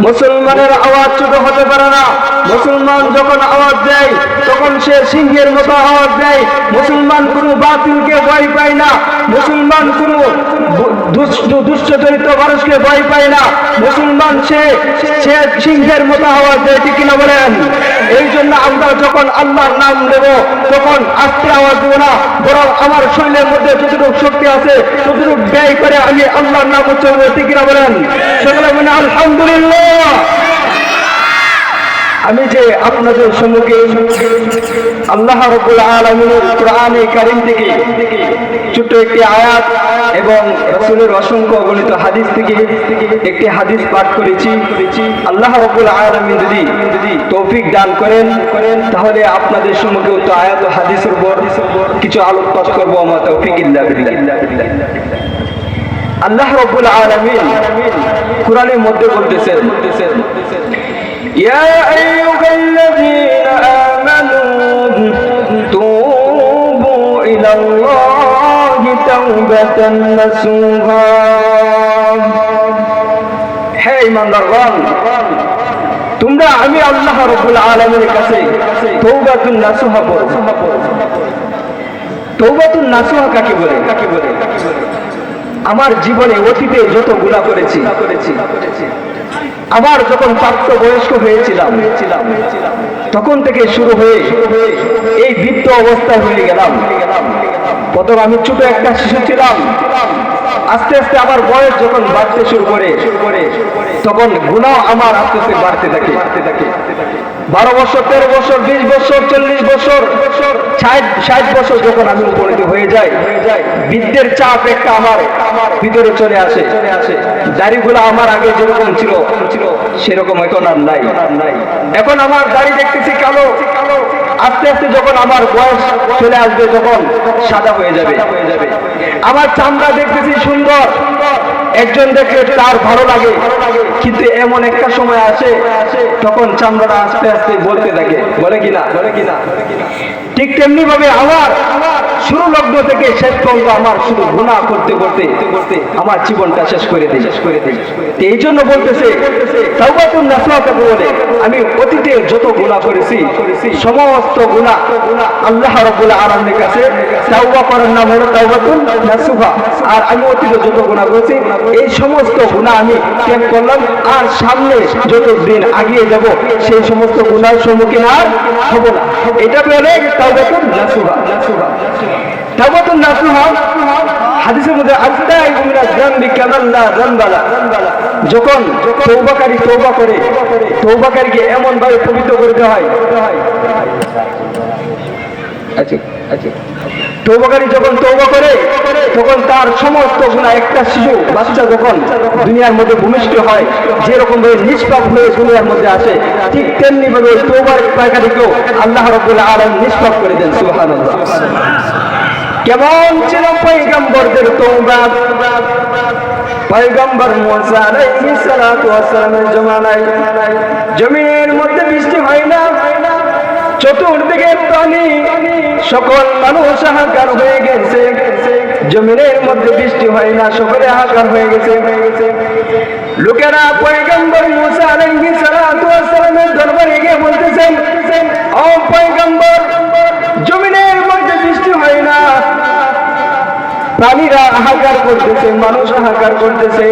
মুসলমানের আওয়াজ ছোট হতে পারে না। মুসলমান যখন আওয়াজ দেয়, তখন সে সিংহের মতো আওয়াজ দেয়। মুসলমান কোনো বাতিলকে ভয় পায় না। মুসলমান কোনো দু- দুষ্ট দুষ্ট চরিত্র মানুষকে ভয় পায় না। মুসলমান সে সে সিংহের মতো আওয়াজ দেয়, ঠিক কিনা বলেন? এই জন্য আমরা যখন আল্লাহর নাম দেব তখন আস্তে আওয়াজ দেবো না, বরং আমার শরীরের মধ্যে যতটুকু শক্তি আছে, ততটুকু ব্যয় করে আমি আল্লাহর নাম উচ্চারণ ঠিক কিনা বলেন? সেখানে বলেন, আলহামদুলিল্লাহ। আমি যে আপনাদের সম্মুখে আল্লাহ রবুল আলমিনের কোরআনে কারিম থেকে ছোট্ট একটি আয়াত এবং রসুলের অসংখ্য গণিত হাদিস থেকে একটি হাদিস পাঠ করেছি। আল্লাহ রবুল আলমিন যদি তৌফিক দান করেন করেন তাহলে আপনাদের সম্মুখে উক্ত আয়াত ও হাদিসের উপর কিছু আলোকপাত করব। আমার তৌফিক ইল্লা আল্লাহ রব্বুল আলামিন কোরআনের মধ্যে বলতেছেন يا أيها الذين آمنوا توبوا إلى الله توبة نصوحا হে ইমানদারগণ তোমরা আমি আল্লাহ রব্বুল আলামিনের কাছে তৌবাতুন নাসুহা পড়ো তৌবাতুন নাসুহা কাকে বলে কাকে বলে আমার জীবনে অতীতে যত গুণা করেছি আবার যখন প্রাপ্ত বয়স্ক হয়েছিলাম, তখন থেকে শুরু হয়ে এই বৃত্ত অবস্থায় হয়ে গেলাম। প্রথম আমি ছোট একটা শিশু ছিলাম। আস্তে আস্তে আমার বয়স যখন বাড়তে শুরু করে, তখন গুণাও আমার আস্তে আস্তে বাড়তে থাকে। বারো বছর, তেরো বছর, বিশ বছর, চল্লিশ বছর, ষাট ষাট বছর যখন আমি উপনীত হয়ে যাই, বৃদ্ধের চাপ একটা আমার ভিতরে চলে আসে চলে আসে। দাড়িগুলো আমার আগে যেরকম ছিল, সেরকম এখন আর নাই। এখন আমার দাড়ি দেখতেছি কালো। আস্তে আস্তে যখন আমার বয়স চলে আসবে, তখন সাদা হয়ে যাবে। আমার চামড়া দেখতেছি সুন্দর। একজন দেখলে তার ভালো লাগে, কিন্তু এমন একটা সময় আসে, তখন চামড়াটা আস্তে আস্তে বলতে থাকে, বলে কিনা? বলে কিনা ঠিক তেমনি ভাবে আমার শুরু লগ্ন থেকে শেষ পর্যন্ত আমার শুধু গুণা করতে করতে করতে আমার জীবনটা শেষ করে দিই শেষ করে দিই এই জন্য বলতেছে বলে, আমি অতীতে যত গুণা করেছি, সমস্ত গুণা আল্লাহ রাব্বুল আলামিনের কাছে তাওবা করার নাম হলো তাওবাতুন নাসুহা আর আমি অতীতে যত গুণা করেছি এই সমস্ত গুণা আমি ত্যাগ করলাম, আর সামনে যত দিন আগিয়ে যাব, সেই সমস্ত গুণার সম্মুখীন আর হব না। এটা বলে তাওবাতুন নাসুহা। তাওবাতুন নাসুহা হাদিসের মধ্যে জামবালা যখন তৌবাকারী তৌবা করে তৌবাকারীকে এমন ভাবে পবিত্র করতে হয়। আচ্ছা আচ্ছা। তৌবাকারী যখন তৌবা করে, তখন তার সমস্ত গুণা একটা শিশু, বাচ্চা যখন দুনিয়ার মধ্যে ভূমিষ্ঠ হয়, যেরকম ভাবে নিষ্পাপ হয়ে দুনিয়ার মধ্যে আসে, ঠিক তেমনি ভাবে তৌবার পাইকারিকেও আল্লাহ রব্বুল্লাহ আলম নিষ্পাপ করে দেন, সুবহানাল্লাহ। কেমন ছিল পৈগম্বরদের তৌবা? পয়গম্বর মুসা আলাইহিস সালাতু ওয়াস জমিনের মধ্যে বৃষ্টি হয় না? চতুর্দিকে প্রাণী, সকল মানুষ হাহাকার হয়ে গেছে। জমিনের মধ্যে বৃষ্টি হয় না, সকলে হাহাকার হয়ে গেছে। লোকেরা পয়গম্বর সালাতু ওয়াস সালামের দরবারে গিয়ে বলতেছেন, ও পয়গম্বর, জমিনের মধ্যে বৃষ্টি হয় না। প্রাণীরা হাহাকার করতেছে, মানুষ হাহাকার করতেছে।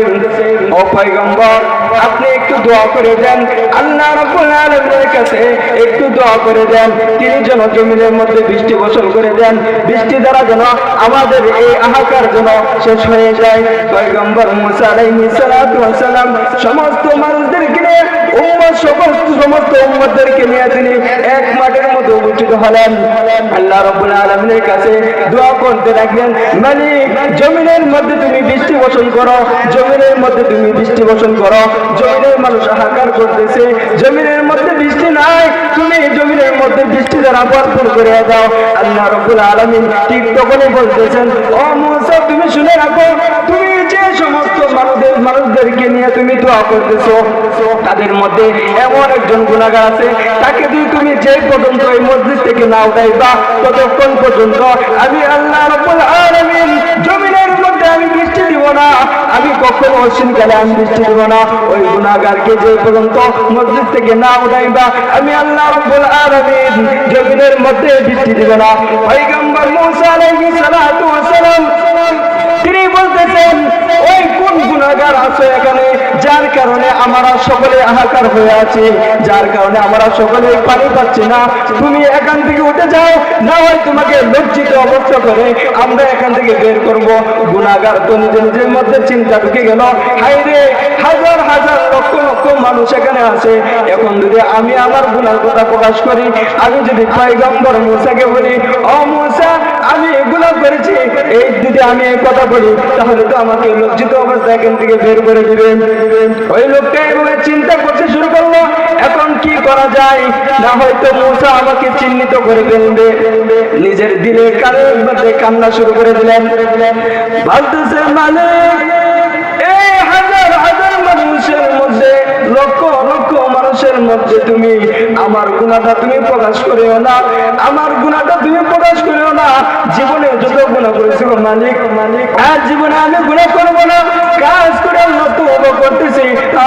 ও পয়গম্বর আপনি একটু দোয়া করে দেন। আল্লাহ রাব্বুল আলামিনের কাছে একটু দোয়া করে দেন। তিনি যেন জমিনের মধ্যে বৃষ্টি বর্ষণ করে দেন। বৃষ্টি দ্বারা যেন আমাদের এই আহাকার যেন শেষ হয়ে যায়। পয়গম্বর মুসা আলাইহিস সালাতু ওয়াস সালাম সমস্ত মানুষদেরকে নিয়ে, উম্মত সমস্ত সমস্ত উম্মতদেরকে নিয়ে তিনি এক হলেন। আল্লাহ রাব্বুল আলামিনের কাছে দোয়া করতে লাগলেন, মালিক, জমিনের মধ্যে তুমি বৃষ্টি বর্ষণ করো, জমিনের মধ্যে তুমি বৃষ্টি বর্ষণ করো, জমিনের মানুষ হাহাকার করতেছে, জমিনের মধ্যে বৃষ্টি নাই, তুমি জমিনের মধ্যে বৃষ্টি দ্বারা বর্ষণ করে দাও। আল্লাহ রাব্বুল আলামিন ঠিক তখনই বলতেছেন, ও মুসা, তুমি শুনে রাখো, তুমি সমস্ত মানুষদের মানুষদেরকে নিয়ে তুমি দোয়া করতেছো। তাদের মধ্যে এমন একজন গুণাগার আছে, তাকে যদি তুমি যে পর্যন্ত এই মসজিদ থেকে না উঠাইবা ততক্ষণ পর্যন্ত আমি আল্লাহ রাব্বুল জমিনের মধ্যে আমি বৃষ্টি দিব না, আমি কখনো অশ্বিনকালে আমি বৃষ্টি দিব না। ওই গুণাগারকে যে পর্যন্ত মসজিদ থেকে না উঠাইবা আমি আল্লাহ রব্বুল আলামিন জমিনের মধ্যে বৃষ্টি দিব না। পয়গম্বর মুসা আলাইহিস সালাতু ওয়াস সালাম তিনি বলতেছেন ওই কোন গুণাগার আছে এখানে, যার কারণে আমরা সকলে হাহাকার হয়ে আছি, যার কারণে আমরা সকলে পানি পাচ্ছি না। তুমি এখান থেকে উঠে যাও, না হয় তোমাকে লজ্জিত অবস্থা করে আমরা এখান থেকে বের করব। গুণাগার তো নিজের নিজের মধ্যে চিন্তা ঢুকে গেল হাই রে, হাজার হাজার লক্ষ লক্ষ মানুষ এখানে আছে। এখন যদি আমি আমার গুণার কথা প্রকাশ করি, আমি যদি পাইগম্বর মুসাকে বলি, ও আমি এগুলো করেছি, এই যদি আমি এই কথা বলি, তাহলে তো আমাকে লজ্জিত অবস্থা এখান থেকে বের করে দিবেন ওই লোকটা এভাবে চিন্তা করতে শুরু করল, এখন কি করা যায়? না হয়তো মূসা আমাকে চিহ্নিত করে ফেলবে। নিজের দিলে কারও মধ্যে কান্না শুরু করে দিলেন। ভাবতেছে মানে এই হাজার হাজার মানুষের মধ্যে লক্ষ লক্ষ মানুষের মধ্যে তুমি আমার গুণাটা তুমি প্রকাশ করিও না আমার গুণাটা তুমি প্রকাশ করিও না। জীবনে যত গুণা করেছিল মালিক মালিক। আর জীবনে আমি গুণা করব না। করে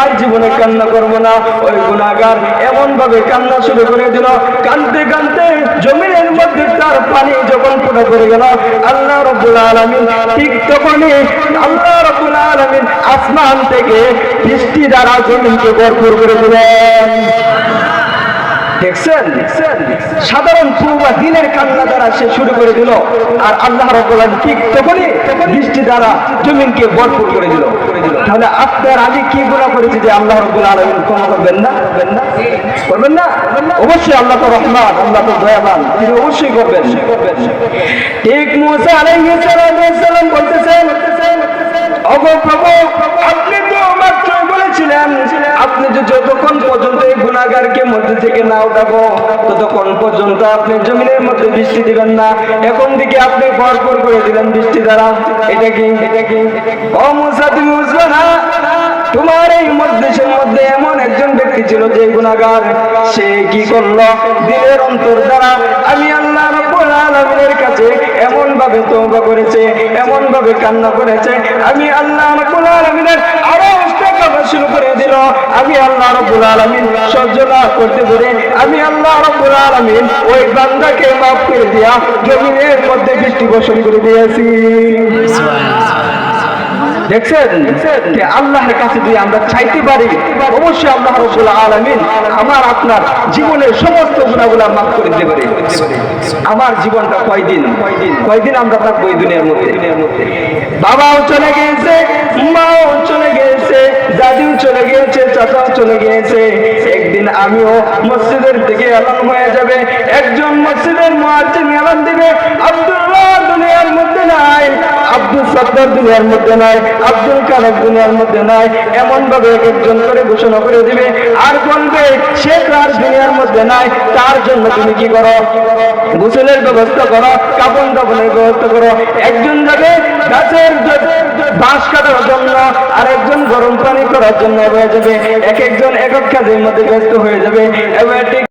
আর জীবনে কান্না করব না। ওই গুণাগার এমন ভাবে কান্না শুরু করে দিল। কানতে কানতে জমিনের মধ্যে তার পানি যখন পুরো করে গেল, আল্লাহ রব্বুল আলামিন ঠিক তখনই আল্লাহ রব্বুল আলামিন আসমান থেকে বৃষ্টি দ্বারা জমিনকে ভরপুর করে দিলেন। দেখছেন? সাধারণ পূর্বা দিনের কান্না দ্বারা সে শুরু করে দিল। আর আল্লাহ রব্বুল ঠিক তখনই বৃষ্টি দ্বারা জমিনকে ভরপুর করে দিল। তাহলে আপনার আমি কি গুণা করেছি যে আল্লাহ রব্বুল আলামিন ক্ষমা করবেন না? করবেন না? অবশ্যই আল্লাহ তো রহমান, আল্লাহ তো দয়াবান, তিনি অবশ্যই করবেন। ঠিক মুসা আলাইহিস বলতেছেন, অগো প্রভু, আপনি তো মাত্র বলেছিলেন, আপনি যে এই গুণাগারকে মধ্যে থেকে না উঠাবো ততক্ষণ পর্যন্ত আপনি জমিনের মধ্যে বৃষ্টি দিবেন না। এখন দিকে আপনি ভরপুর করে দিলেন বৃষ্টি দ্বারা। এটা কি? এটা কি? তোমার এই মধ্যদেশের মধ্যে এমন একজন ব্যক্তি ছিল যে গুণাগার সে কি করল? দিলের অন্তর দ্বারা আমি আল্লাহ রব্বুল আলামিনের কাছে এমন ভাবে তওবা করেছে এমন ভাবে কান্না করেছে। আমি আল্লাহ রব্বুল আলামিনের আরও শুরু করে দিল। আমি আল্লাহ রব্বুল সহ্য না করতে আমি আল্লাহ রব্বুল ওই বান্দাকে করে দিয়া জমিনের মধ্যে বৃষ্টি বর্ষণ করে দিয়েছি। দেখছেন? যে আল্লাহর কাছে যদি আমরা চাইতে পারি, অবশ্যই আল্লাহ রব্বুল আলামিন আমার, আপনার জীবনের সমস্ত গুণাগুলা মাফ করে দিতে পারে। আমার জীবনটা কয়দিন? কয়দিন কয়দিন আমরা থাকব এই দুনিয়ার মধ্যে? বাবাও চলে গিয়েছে মাও চলে গিয়েছে দাদিও চলে গিয়েছে চাচাও চলে গিয়েছে। একদিন আমিও মসজিদের দিকে এলান হয়ে যাবে। একজন মসজিদের মুয়াজ্জিন এলান দিবে, আব্দুল্লাহ আব্দুল সত্তার দুনিয়ার মধ্যে নাই, আব্দুল কালাম দুনিয়ার মধ্যে নাই এমন ভাবে এক একজন করে ঘোষণা করে দিবে, আর বলবে সে তার দুনিয়ার মধ্যে নাই, তার জন্য তুমি কি করো? গোসলের ব্যবস্থা করো, কাপড় দাপনের ব্যবস্থা করো। একজন যাবে গাছের বাঁশ কাটার জন্য আর একজন গরম পানি করার জন্য হয়ে যাবে। এক একজন এক এক কাজের মধ্যে ব্যস্ত হয়ে যাবে। এবার ঠিক